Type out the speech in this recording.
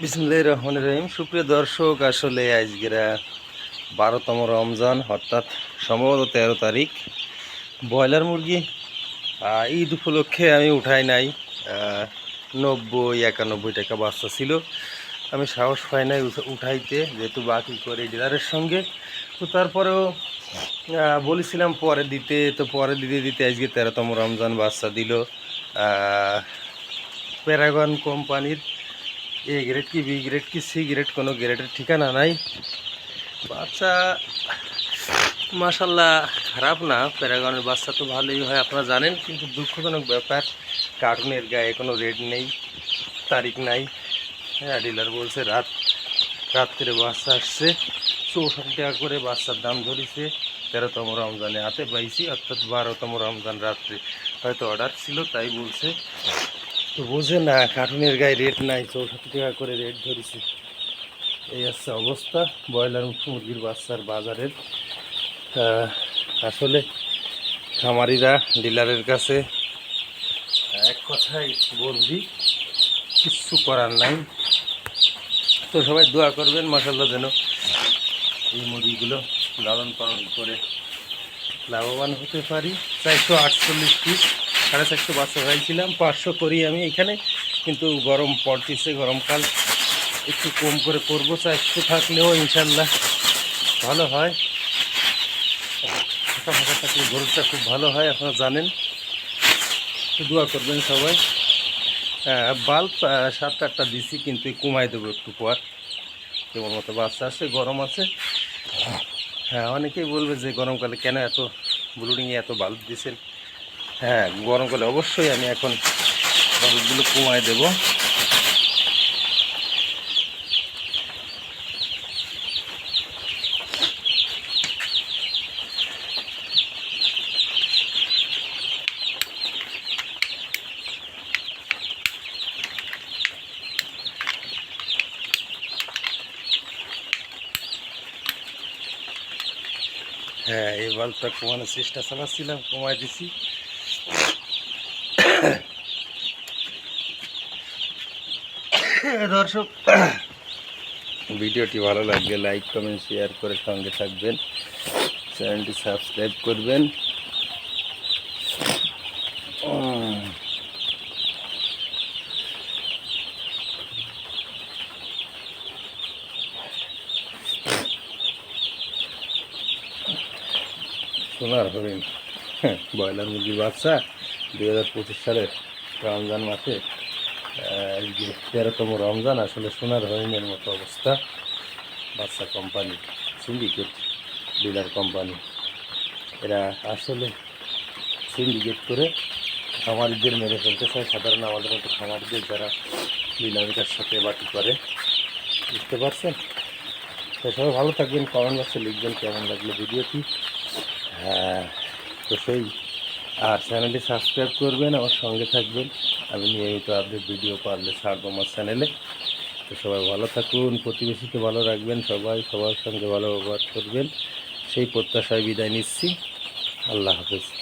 বিসমুল্লাহ রহমান রহিম। সুপ্রিয় দর্শক, আসলে আজকেরা বারোতম রমজান, অর্থাৎ সম্ভবত তেরো তারিখ। ব্রয়লার মুরগি ঈদ উপলক্ষে আমি উঠাই নাই। নব্বই, একানব্বই টাকা বাচ্চা ছিল। আমি সাহস পাই নাই উঠা- উঠাইতে, যেহেতু বাকি করে ডিলারের সঙ্গে। তো তারপরেও বলেছিলাম পরে দিতে। তো পরে দিতে দিতে আজকে তেরোতম রমজান বাচ্চা দিল। প্যারাগন কোম্পানির এ গ্রেড কি বি গ্রেড কি সি গ্রেড কোনো গ্রেডের ঠিকানা নাই। বাচ্চা মাসাল্লাহ খারাপ না, প্যারাগনের বাচ্চা তো ভালোই হয়, আপনারা জানেন, কিন্তু দুঃখজনক ব্যাপার, কার্টুনের গায়ে কোনো রেড নেই, তারিখ নাই। হ্যাঁ ডিলার বলছে, রাত, রাত্রে বাচ্চা আসছে, চৌষট্টি টাকা করে বাচ্চার দাম ধরেছে, তেরোতম রমজানে হাতে পাইছি, অর্থাৎ বারোতম রমজান রাত্রে। হয়তো অর্ডার ছিল, তাই বলছে। তো বোঝে না কার্টুনের গায়ে রেট নাই, চৌষট্টি টাকা করে রেট ধরেছে। এই হচ্ছে অবস্থা, ব্রয়লার মুখ মুরগির বাচ্চার বাজারের। আসলে খামারিরা, ডিলারের কাছে এক কথাই বলবি, কিচ্ছু করার নাই। তো সবাই দোয়া করবেন মাসাল্লাহ যেন এই মুরগিগুলো লালন পালন করে লাভবান হতে পারি। চারশো আটচল্লিশ পিস সাড়ে চারশো বাচ্চা হয়েছিলাম, পাঁচশো করি আমি এখানে, কিন্তু গরম পড়তেছে, গরমকাল একটু কম করে করব চারশো থাকলেও ইনশাল্লাহ ভালো হয়। ফাঁকা ফাঁকা থাকলে গরুটা খুব ভালো হয়, আপনারা জানেন। দোয়া করবেন সবাই। বাল্ব সাত আটটা দিছি, কিন্তু কমাই দেবো একটু পর। কেমন মতো বাচ্চা আছে, গরম আছে। হ্যাঁ অনেকেই বলবে যে গরমকালে কেন এত ব্লুডিংয়ে এত বাল্ব দিছেন? হ্যাঁ গরমকালে অবশ্যই আমি এখন বাল্বগুলো কমায় দেবো। হ্যাঁ এই বাল্বটা কমানোর চেষ্টা চালাচ্ছিলাম, কমায় দিছি। দর্শক ভিডিওটি ভালো লাগলে লাইক কমেন্ট শেয়ার করে সঙ্গে থাকবেন। চ্যানেলটি সাবস্ক্রাইব করবেন। সোনার হরিণ। হ্যাঁ, ব্রয়লার মুরগির বাচ্চা। দুই হাজার পঁচিশ সালের রমজান মাসে যে তেরোতম রমজান আসলে সোনার হরিণের মতো অবস্থা। বাচ্চা কোম্পানি সিন্ডিকেট ডিলার কোম্পানি। এরা আসলে সিন্ডিকেট করে খামারিদের মেরে ফেলতে চায়। সাধারণ আমাদের মতো খামারিদের যারা ডিলারের সাথে বাটি করে, বুঝতে পারছেন? তো সবাই ভালো থাকবেন। কমেন্ট বক্সে লিখবেন কেমন লাগল ভিডিওটি। হ্যাঁ তো সেই আর চ্যানেলটি সাবস্ক্রাইব করবেন, আমার সঙ্গে থাকবেন। আমি নিয়মিত আপডেট ভিডিও পারলে ছাড়বো আমার চ্যানেলে তো সবাই ভালো থাকুন, প্রতিবেশীকে ভালো রাখবেন, সবাই সবার সঙ্গে ভালো ব্যবহার করবেন। সেই প্রত্যাশায় বিদায় নিচ্ছি। আল্লাহ হাফেজ।